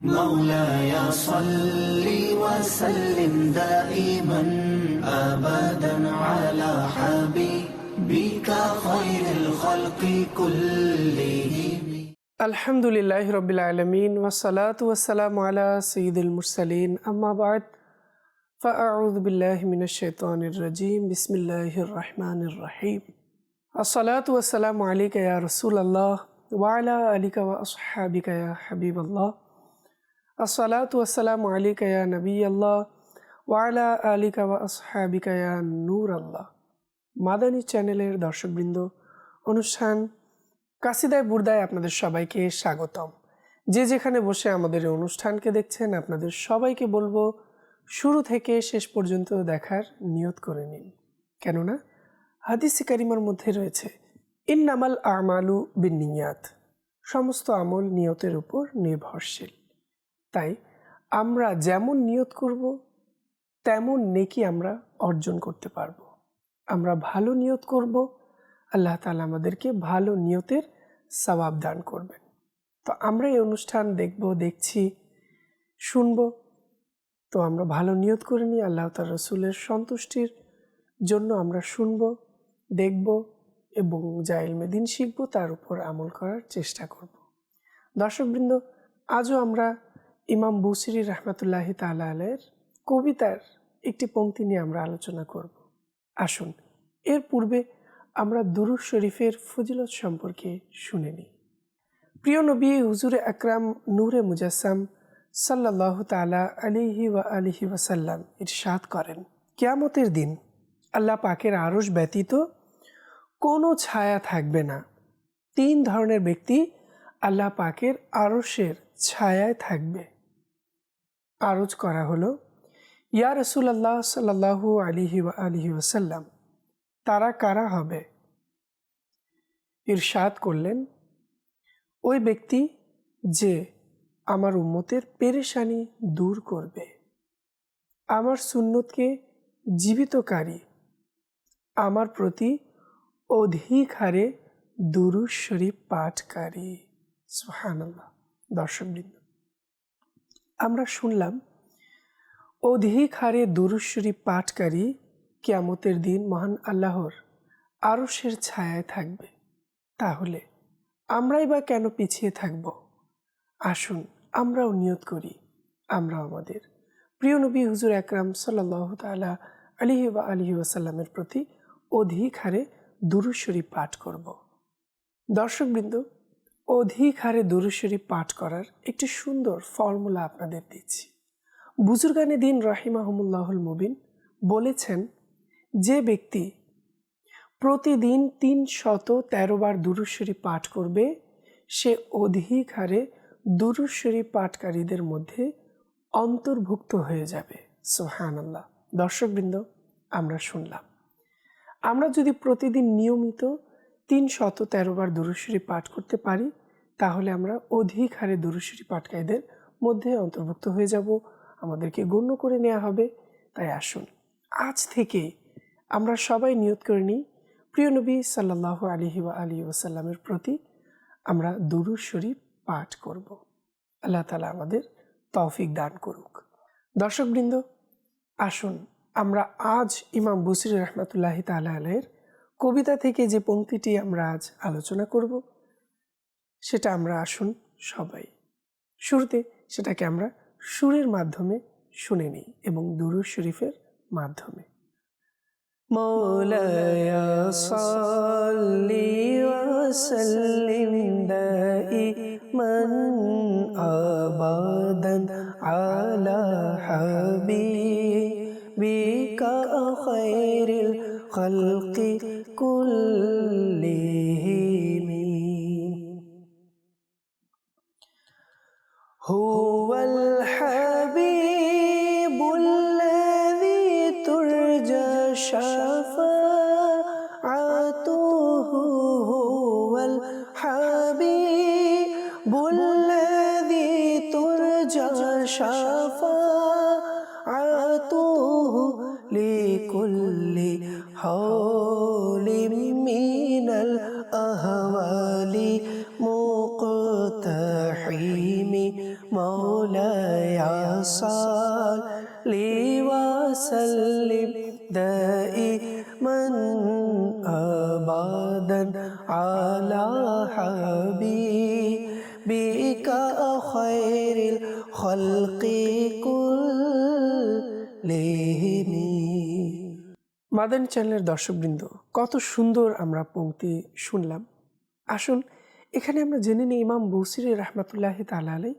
مولاي صل وسلم دائما أبدا على حبيبك خير الخلق كلهم. الحمد لله رب العالمين والصلاة والسلام على سيد المرسلين أما بعد فأعوذ بالله من الشيطان الرجيم بسم الله الرحمن الرحيم الصلاة والسلام عليك يا رسول الله وعلى آلك وأصحابك يا حبيب الله আসসালাতাম আলিকা নবী আল্লাহ ওয়ালা আলিকা আসহাবিকায়া নূর আল্লাহ মাদানী চ্যানেলের দর্শকবৃন্দ, অনুষ্ঠান কাসিদায় বুর্দায় আপনাদের সবাইকে স্বাগতম। যে যেখানে বসে আমাদের অনুষ্ঠানকে দেখছেন, আপনাদের সবাইকে বলব, শুরু থেকে শেষ পর্যন্ত দেখার নিয়ত করে নিন। কেননা, হাদিস কারিমার মধ্যে রয়েছে, ইন্নামাল আমালু বিনিয়াত সমস্ত আমল নিয়তের উপর নির্ভরশীল। তাই আমরা যেমন নিয়ত করব, তেমন নেকি আমরা অর্জন করতে পারব। আমরা ভালো নিয়ত করব, আল্লাহ তালা আমাদেরকে ভালো নিয়তের সবাব দান করবেন। তো আমরা এই অনুষ্ঠান দেখব, দেখছি, শুনব। তো আমরা ভালো নিয়ত করে নিই আল্লাহ তাল রসুলের সন্তুষ্টির জন্য আমরা শুনব, দেখব এবং যা ইলমে দিন শিখব, তার উপর আমল করার চেষ্টা করব। দর্শকবৃন্দ, আজও আমরা ইমাম বুসিরি রহমতুল্লাহি তালা আলের কবিতার একটি পংক্তি নিয়ে আমরা আলোচনা করব। আসুন, এর পূর্বে আমরা দুরুজ শরীফের ফজিলত সম্পর্কে শুনে নিই। প্রিয় নবী, হুজুরে আকরাম নূরে মুজাসসাম সাল্লাহ তালা আলিহি ওয়া আলিহি ওয়াসাল্লাম ইরশাদ করেন, কেয়ামতের দিন আল্লাহ পাকের আরস ব্যতীত কোনো ছায়া থাকবে না। তিন ধরনের ব্যক্তি আল্লাহ পাকের আরসের ছায়ায় থাকবে। আরজ করা হলো, ইয়া রসুল্লাহ সাল্লাহু আলিহি আলিহি ওয়াসাল্লাম, তারা কারা হবে? ইরশাদ করলেন, ওই ব্যক্তি যে আমার উম্মতের পেরেশানি দূর করবে। আমার সুন্নতকে জীবিতকারী। আমার প্রতি অধিক হারে দুরুজ শরীফ পাঠকারী। সুহানাল্লাহ দর্শকবৃন্দ আমরা শুনলাম অধিক হারে দুরুশ্বরী পাঠকারী কিয়ামতের দিন মহান আল্লাহর আরসের ছায়ায় থাকবে। তাহলে আমরাই বা কেন পিছিয়ে থাকব? আসুন আমরাও নিয়ত করি আমরা আমাদের। প্রিয় নবী হুজুর একরাম সাল্লাহ তালা আলিহি বা আলিহি ওয়াসাল্লামের প্রতি অধিক হারে দুরুশ্বরী পাঠ করব। দর্শকবৃন্দ অধিক হারে দুরুশ্বরী পাঠ করার একটি সুন্দর ফর্মুলা আপনাদের দিচ্ছি। বুজুর্গানে দিন রাহিমাহমুল্লাহুল মুবিন বলেছেন, যে ব্যক্তি প্রতিদিন তিন শত তেরো বার দুরুশ্বরী পাঠ করবে, সে অধিক হারে দুরুশ্বরী পাঠকারীদের মধ্যে অন্তর্ভুক্ত হয়ে যাবে। সোহান আল্লাহ দর্শকবৃন্দ, আমরা শুনলাম। আমরা যদি প্রতিদিন নিয়মিত তিন শত তেরো বার দুরুশ্বরী পাঠ করতে পারি, তাহলে আমরা অধিক হারে দুরুশ্বরী পাঠকারীদের মধ্যে অন্তর্ভুক্ত হয়ে যাব। আমাদেরকে গণ্য করে নেওয়া হবে। তাই আসুন, আজ থেকে আমরা সবাই নিয়ত করে নিই, প্রিয় নবী সাল্লাহ আলিহি ওয়া আলী ওসাল্লামের প্রতি আমরা দুরু শরীফ পাঠ করব। আল্লাহ তালা আমাদের তৌফিক দান করুক। দর্শকবৃন্দ, আসুন, আমরা আজ ইমাম বসির রহমতুল্লাহি তালা আলের কবিতা থেকে যে পঙ্ক্তিটি আমরা আজ আলোচনা করব সেটা আমরা আসুন সবাই শুরুতে সেটাকে আমরা সুরের মাধ্যমে শুনে নিই এবং দুরু শরীফের মাধ্যমে مولاي صل وسلم دائما ابدا على حبيبك خير الخلق كل রহিমি মৌলয়া সাল লিওয়া সল্লিম দই মন আবাদন আলাহাবি বিকা খৈরিল খলকি কুল্লিমি মাদানী চ্যানেলের দর্শকবৃন্দ, কত সুন্দর আমরা পঙ্ক্তি শুনলাম। আসুন এখানে আমরা জেনে নিই ইমাম বসির রহমতুল্লাহ তালাই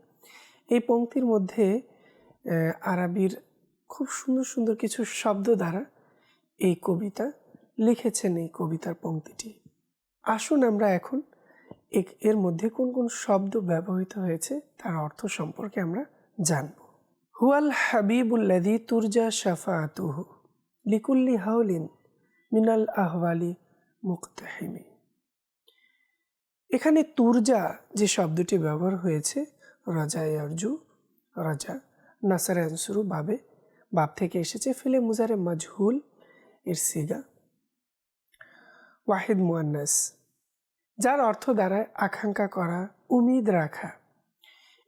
এই পংক্তির মধ্যে আরবির খুব সুন্দর সুন্দর কিছু শব্দ দ্বারা এই কবিতা লিখেছেন এই কবিতার পংক্তিটি। আসুন আমরা এখন এর মধ্যে কোন কোন শব্দ ব্যবহৃত হয়েছে তার অর্থ সম্পর্কে আমরা জানব। হুয়াল হাবিবুল্লাদি তুরজা শাফাতুহু লিকুল্লি হাউলিন মিনাল আহওয়ালি মুক্তাহিমি এখানে তুরজা যে শব্দটি ব্যবহার হয়েছে, রাজা অর্জু রাজা নাসার আনসুরু বাবে, বাপ থেকে এসেছে ফিলে মুজারে মাজহুল এর সিগা। ওয়াহিদ মুয়ান্নাস, যার অর্থ দ্বারা আকাঙ্ক্ষা করা, উমিদ রাখা।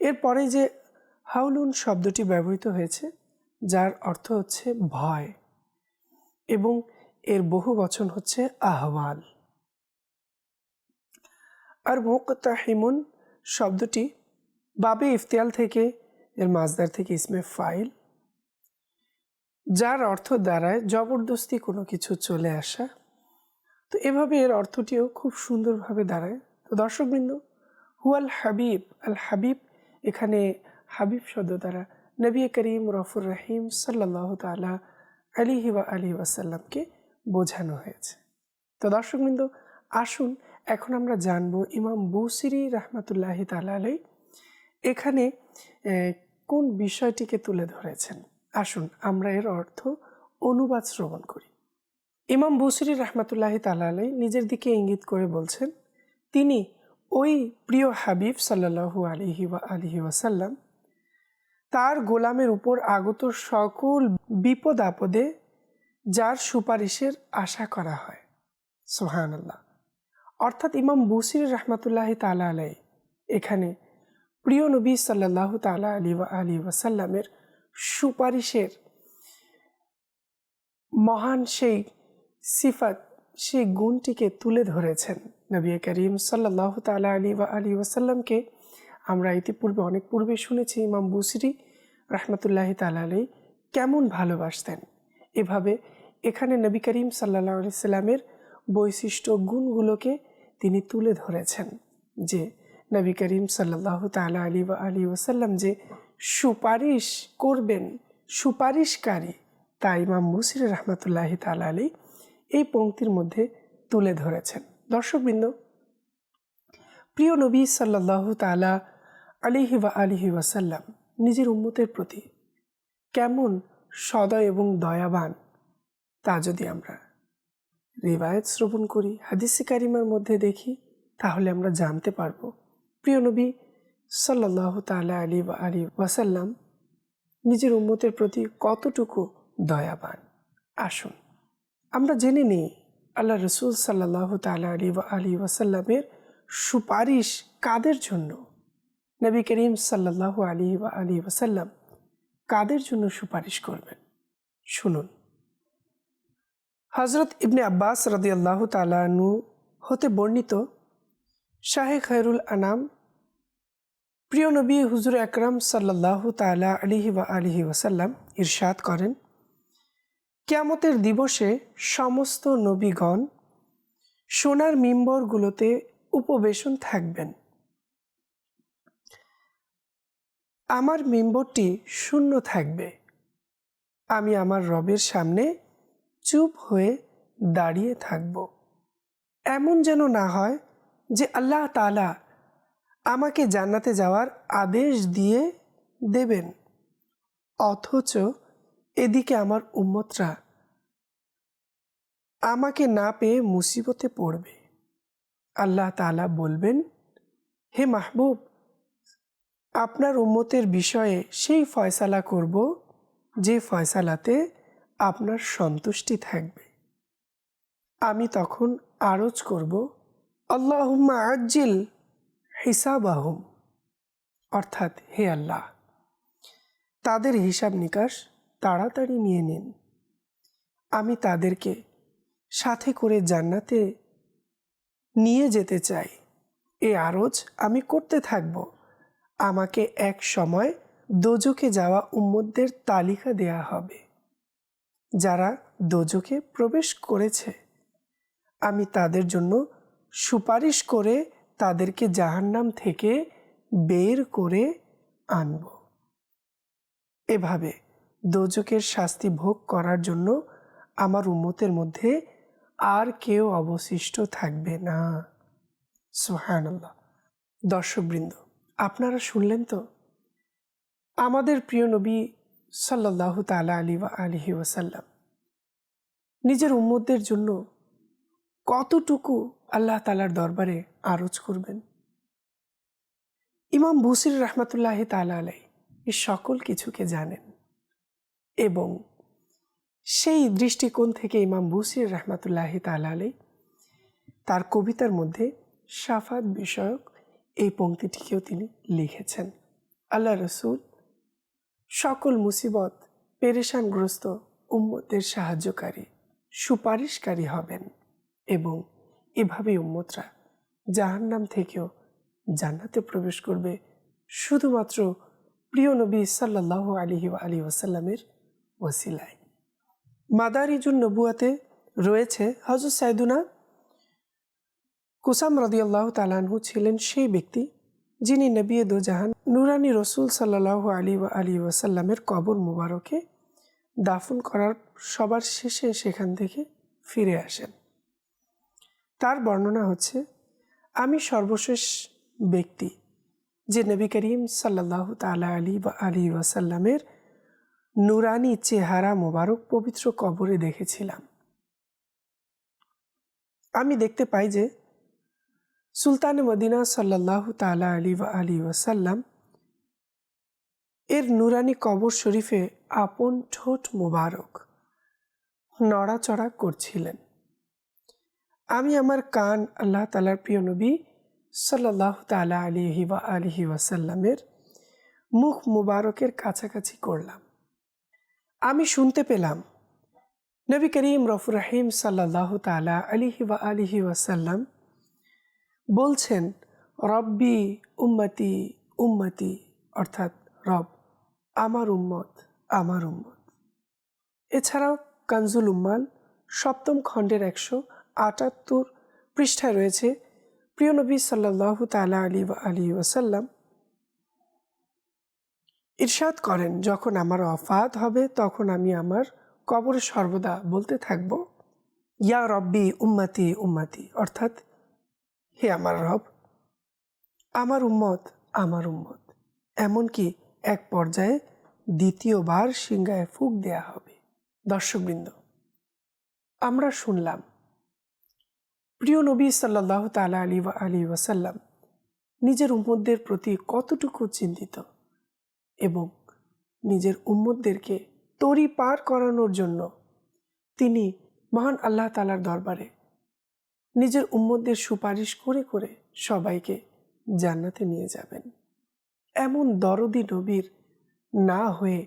এরপরে যে হাউলুন শব্দটি ব্যবহৃত হয়েছে, যার অর্থ হচ্ছে ভয় এবং এর বহু বচন হচ্ছে আহওয়াল। আর মুক্তাহিমুন শব্দটি বাবে ইফতিয়াল থেকে এর মাজদার থেকে ইসমে ফাইল, যার অর্থ দ্বারায় জবরদস্তি কোনো কিছু চলে আসা। তো এভাবে এর অর্থটিও খুব সুন্দরভাবে দাঁড়ায়। তো দর্শকবৃন্দ, হুয়াল হাবিব, আল হাবিব এখানে হাবিব শব্দ দ্বারা নবী করিম রফুর রহিম সাল্লাহ তালা আলিহি ওয়া আলী ওয়াসাল্লামকে বোঝানো হয়েছে। তো দর্শকবৃন্দ, আসুন এখন আমরা জানব ইমাম বৌসিরি রহমতুল্লাহ তালা এখানে কোন বিষয়টিকে তুলে ধরেছেন। আসুন আমরা এর অর্থ অনুবাদ শ্রবণ করি। ইমাম বুসিরি রহমতুল্লাহ তালাই নিজের দিকে ইঙ্গিত করে বলছেন, তিনি ওই প্রিয় হাবিব সাল্লাহু আলিহি ওয়া আলিহি ওয়াসাল্লাম তার গোলামের উপর আগত সকল বিপদ আপদে যার সুপারিশের আশা করা হয়। সোহান আল্লাহ অর্থাৎ ইমাম বুসির রহমতুল্লাহ তালা আলাই এখানে প্রিয় নবী সাল্লাহ তালা আলী আলী ওয়াসাল্লামের সুপারিশের মহান সেই সিফাত, সেই গুণটিকে তুলে ধরেছেন নবী করিম সাল্লাহ তালা আলী বা আলী ওয়াসাল্লামকে। আমরা ইতিপূর্বে অনেক পূর্বে শুনেছি ইমাম বুসরি রহমতুল্লাহ তালা আলী কেমন ভালোবাসতেন। এভাবে এখানে নবী করিম সাল্লাহ আলি সাল্লামের বৈশিষ্ট্য, গুণগুলোকে তিনি তুলে ধরেছেন যে নবী করিম সাল্লাহ তালা আলী আলী ওসাল্লাম যে সুপারিশ করবেন, সুপারিশকারী তা ইমাম মুসির রহমতুল্লাহ তালা আলী এই পংক্তির মধ্যে তুলে ধরেছেন। দর্শকবৃন্দ, প্রিয় নবী সাল্লাহ তালা আলিহি ওয়া আলিহি ওয়াসাল্লাম নিজের উম্মতের প্রতি কেমন সদয় এবং দয়াবান তা যদি আমরা রিবায়ত শ্রবণ করি, হাদিসে কারিমার মধ্যে দেখি, তাহলে আমরা জানতে পারব। প্রিয় নবী সাল্লাহ তালা আলী আলী ওয়াসাল্লাম নিজের উম্মতের প্রতি কতটুকু দয়াবান? আসুন, আমরা জেনে নিই, আল্লাহ রসুল সাল্লাহ তালা আলী আলী ওয়াসাল্লামের সুপারিশ কাদের জন্য? নবী করিম সাল্লাহ আলী আলী ওয়াসাল্লাম কাদের জন্য সুপারিশ করবেন? শুনুন। হজরত ইবনে আব্বাস রদিয়াল্লাহ তালানু হতে বর্ণিত, শাহে খৈরুল আনাম, প্রিয় নবী হুজুর আকরাম সাল্লাহ তালা আলিহি ওয়া আলিহি ওয়াসাল্লাম ইরশাদ করেন, কিয়ামতের দিবসে সমস্ত নবীগণ সোনার মিম্বরগুলোতে উপবেশন থাকবেন। আমার মিম্বরটি শূন্য থাকবে। আমি আমার রবের সামনে চুপ হয়ে দাঁড়িয়ে থাকব। এমন যেন না হয় যে আল্লাহ তালা আমাকে জান্নাতে যাওয়ার আদেশ দিয়ে দেবেন, অথচ এদিকে আমার উম্মতরা আমাকে না পেয়ে মুসিবতে পড়বে। আল্লাহ তালা বলবেন, হে মাহবুব, আপনার উম্মতের বিষয়ে সেই ফয়সালা করব যে ফয়সালাতে আপনার সন্তুষ্টি থাকবে। আমি তখন আরজ করব, আল্লাহুম্মা আজিল হিসাব আহম অর্থাৎ, হে আল্লাহ, তাদের হিসাব নিকাশ তাড়াতাড়ি নিয়ে নিন। আমি তাদেরকে সাথে করে জান্নাতে নিয়ে যেতে চাই। এ আরজ আমি করতে থাকব। আমাকে এক সময় দোজকে যাওয়া উম্মতদের তালিকা দেয়া হবে। যারা দোজকে প্রবেশ করেছে। আমি তাদের জন্য সুপারিশ করে তাদেরকে জাহান্নাম থেকে বের করে আনব। এভাবে দোজকের শাস্তি ভোগ করার জন্য আমার উম্মতের মধ্যে আর কেউ অবশিষ্ট থাকবে না। সুহানাল্লাহ দর্শকবৃন্দ, আপনারা শুনলেন তো? আমাদের প্রিয় নবী সাল্লাহ তালা আলী বা আলহি ওয়াসাল্লাম। নিজের উম্মতদের জন্য কতটুকু আল্লাহ তালার দরবারে আরজ করবেন? ইমাম বুসির রহমতুল্লাহ তালা আলাই এই সকল কিছুকে জানেন এবং সেই দৃষ্টিকোণ থেকে ইমাম বুসির রহমতুল্লাহ তালা আলাই তার কবিতার মধ্যে সাফাত বিষয়ক এই পংক্তিটিকেও তিনি লিখেছেন। আল্লাহ রসুল সকল মুসিবত পেরেশানগ্রস্ত উম্মতের সাহায্যকারী, সুপারিশকারী হবেন এবং এভাবেই উম্মতরা জাহান্নাম থেকেও জান্নাতে প্রবেশ করবে। শুধুমাত্র প্রিয় নবী সাল্লাহ আলিহি আলী ওয়াসাল্লামের ওসিলায়। মাদারিজুন নবুয়াতে রয়েছে হজরত সাইদুনা কুসাম রদিয়াল্লাহ তালানহু ছিলেন সেই ব্যক্তি যিনি নবী দোজাহান নুরানি রসুল সাল্লাহ আলী আলী ওয়াসাল্লামের কবর মুবারকে দাফন করার সবার শেষে সেখান থেকে ফিরে আসেন। তার বর্ণনা হচ্ছে, আমি সর্বশেষ ব্যক্তি যে নবী করিম সাল্লাহ তালা আলী বা আলী ওয়াসাল্লামের নুরানি চেহারা মোবারক পবিত্র কবরে দেখেছিলাম। আমি দেখতে পাই যে সুলতান মদিনা সাল্লাহ তালা আলী বা আলী ওয়াসাল্লাম এর নুরানি কবর শরীফে আপন ঠোঁট মোবারক। নড়াচড়া করছিলেন। আমি আমার কান আল্লাহ তালার প্রিয় নবী সাল্লাহ তালা আলিহি বা আলিহি ওয়াসাল্লামের মুখ মুবারকের কাছাকাছি করলাম। আমি শুনতে পেলাম, নবী করিম রফুর রাহিম সাল্লাহ তালা আলিহি বা আলিহি ওয়াসাল্লাম বলছেন, রব্বি উম্মতি উম্মতি, অর্থাৎ রব। আমার উম্মত আমার উম্মত। এছাড়াও কানজুল উম্মাল সপ্তম খণ্ডের একশো আটাত্তর পৃষ্ঠায় রয়েছে, প্রিয় নবী সাল্লাহ তালা আলী আলী ওয়াসাল্লাম ইরশাদ করেন, যখন আমার অফাত হবে, তখন আমি আমার কবরে সর্বদা বলতে থাকব, ইয়া রব্বি উম্মাতি উম্মাতি। অর্থাৎ, হে আমার রব, আমার উম্মত আমার উম্মত। এমনকি এক পর্যায়ে দ্বিতীয়বার সিংহায় ফুক দেয়া হবে। দর্শকবৃন্দ, আমরা শুনলাম, প্রিয় নবী সাল্লাহ তালা আলী আলী ওয়াসাল্লাম নিজের উম্মদদের প্রতি কতটুকু চিন্তিত এবং নিজের উম্মদদেরকে তরি পার করানোর জন্য তিনি মহান আল্লাহ তালার দরবারে নিজের উম্মদদের সুপারিশ করে করে সবাইকে জান্নাতে নিয়ে যাবেন। এমন দরদি নবীর না হয়ে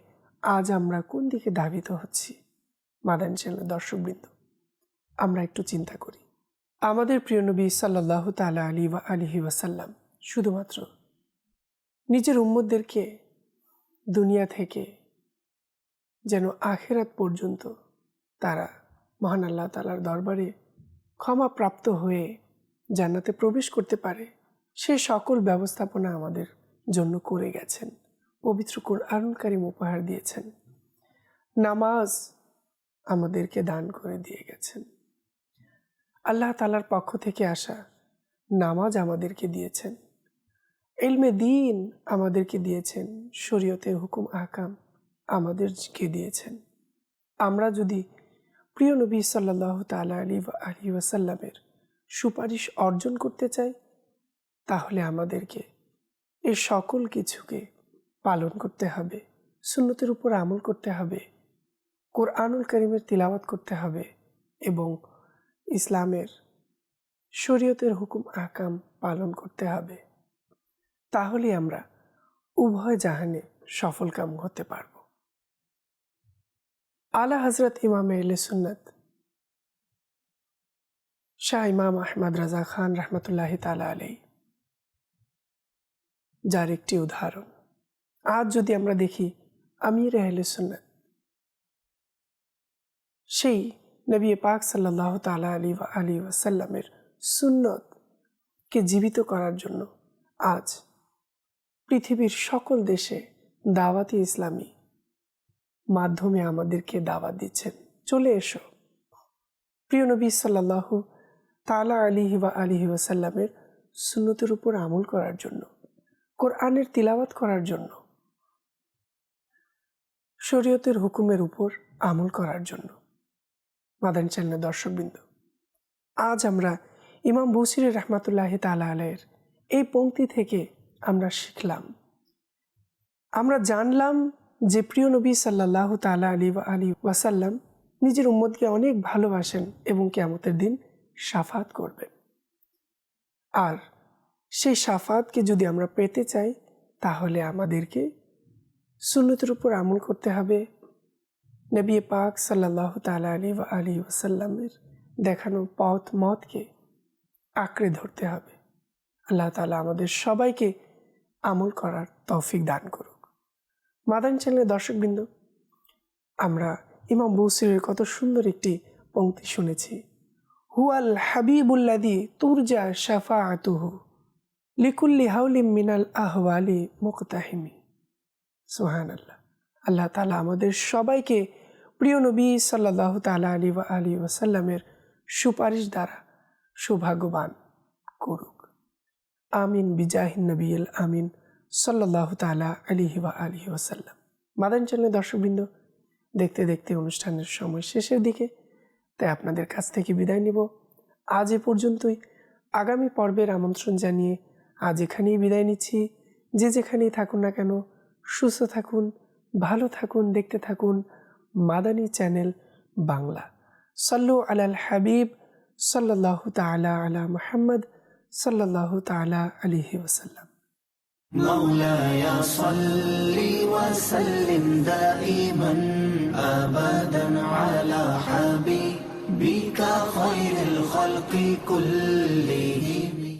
আজ আমরা কোন দিকে ধাবিত হচ্ছি? মাদান চ্যানেল দর্শকবৃন্দ, আমরা একটু চিন্তা করি। আমাদের প্রিয় নবী সাল্লাহ তালা আলী ওয়া আলিহি ওয়াসাল্লাম শুধুমাত্র নিজের উম্মদদেরকে দুনিয়া থেকে যেন আখেরাত পর্যন্ত তারা মহান আল্লাহ তালার দরবারে ক্ষমা প্রাপ্ত হয়ে জান্নাতে প্রবেশ করতে পারে, সে সকল ব্যবস্থাপনা আমাদের জন্য করে গেছেন। পবিত্র কোরআনকারীম উপহার দিয়েছেন। নামাজ আমাদেরকে দান করে দিয়ে গেছেন। আল্লাহ তালার পক্ষ থেকে আসা নামাজ আমাদেরকে দিয়েছেন। এলমে দিন আমাদেরকে দিয়েছেন। শরীয়তের হুকুম আকাম আমাদেরকে দিয়েছেন। আমরা যদি প্রিয় নবী সাল্লাহ তালা আলী আলী ওয়াসাল্লামের সুপারিশ অর্জন করতে চাই, তাহলে আমাদেরকে এই সকল কিছুকে পালন করতে হবে, সুন্নতের উপর আমল করতে হবে, কোরআনুল করিমের তিলাওয়াত করতে হবে এবং ইসলামের শরীয়তের হুকুম আকাম পালন করতে হবে। তাহলে আমরা উভয় জাহানে সফল কাম হতে পারব। আলা হজরত ইমাম এলে সুন্নত, শাহ ইমাম আহমদ রাজা খান রহমতুল্লাহ তালা আলাই যার একটি উদাহরণ। আজ যদি আমরা দেখি আমির আহলে সুন্নত, সেই নবী পাক সাল্লাহ তালা আলী আলী ওয়াসাল্লামের সুন্নতকে জীবিত করার জন্য আজ পৃথিবীর সকল দেশে দাওয়াতি ইসলামী মাধ্যমে আমাদেরকে দাওয়াত দিচ্ছেন। চলে এসো। প্রিয় নবী সাল্লাহ তালা আলী বা আলী ওয়াসাল্লামের সুন্নতের উপর আমল করার জন্য কোরআনের তিলাবাত করার জন্য। শরীয়তের হুকুমের উপর আমল করার জন্য। মাদান চ্যানেলের দর্শকবৃন্দ, আজ আমরা ইমাম বসির রহমাতুল্লাহ তালা আলাইয়ের এই পংক্তি থেকে আমরা শিখলাম। আমরা জানলাম যে প্রিয় নবী সাল্লাহ তালা আলী আলী ওয়াসাল্লাম নিজের উম্মদকে অনেক ভালোবাসেন এবং কেমতের দিন সাফাত করবেন। আর সেই সাফাতকে যদি আমরা পেতে চাই, তাহলে আমাদেরকে সুন্নতের উপর আমল করতে হবে। নবী পাক সাল্লাহ তালা আলী বা আলী ওসাল্লামের দেখানো পথ মতকে আঁকড়ে ধরতে হবে। আল্লাহ তালা আমাদের সবাইকে আমল করার তৌফিক দান করুক। মাদান চ্যানেলের দর্শকবৃন্দ, আমরা ইমাম বৌসিরের কত সুন্দর একটি পংক্তি শুনেছি। হুয়াল হাবিবুল্লাদি তুরজা শাফা আতুহু লিকুল্লি হাউলিম মিনাল আহওয়ালি মুক্তাহিমি। সোহান আল্লাহ আল্লাহ তালা আমাদের সবাইকে প্রিয় নবী সাল্লাহ তালা আলী আলী ওয়াসাল্লামের সুপারিশ দ্বারা সৌভাগ্যবান করুক। আমিন বিজাহিন নবীল আমিন সাল্লাহ তালা আলিহি ওয়া আলিহি ওয়াসাল্লাম। মাদান চ্যানেলের দর্শকবৃন্দ, দেখতে দেখতে অনুষ্ঠানের সময় শেষের দিকে, তাই আপনাদের কাছ থেকে বিদায় নিব। আজ এ পর্যন্তই। আগামী পর্বের আমন্ত্রণ জানিয়ে আজ এখানেই বিদায় নিচ্ছি যে যেখানেই থাকুন না কেন সুস্থ থাকুন ভালো থাকুন দেখতে থাকুন মাদানী চ্যানেল বাংলা সাল্লু আলাল হাবিব সাল্লাহ তালা আলা মুহাম্মদ সাল্লাহ তালা আলিহি ওসাল্লাম مولاي صل وسلم دائما ابدا على حبيبك خير الخلق كلهم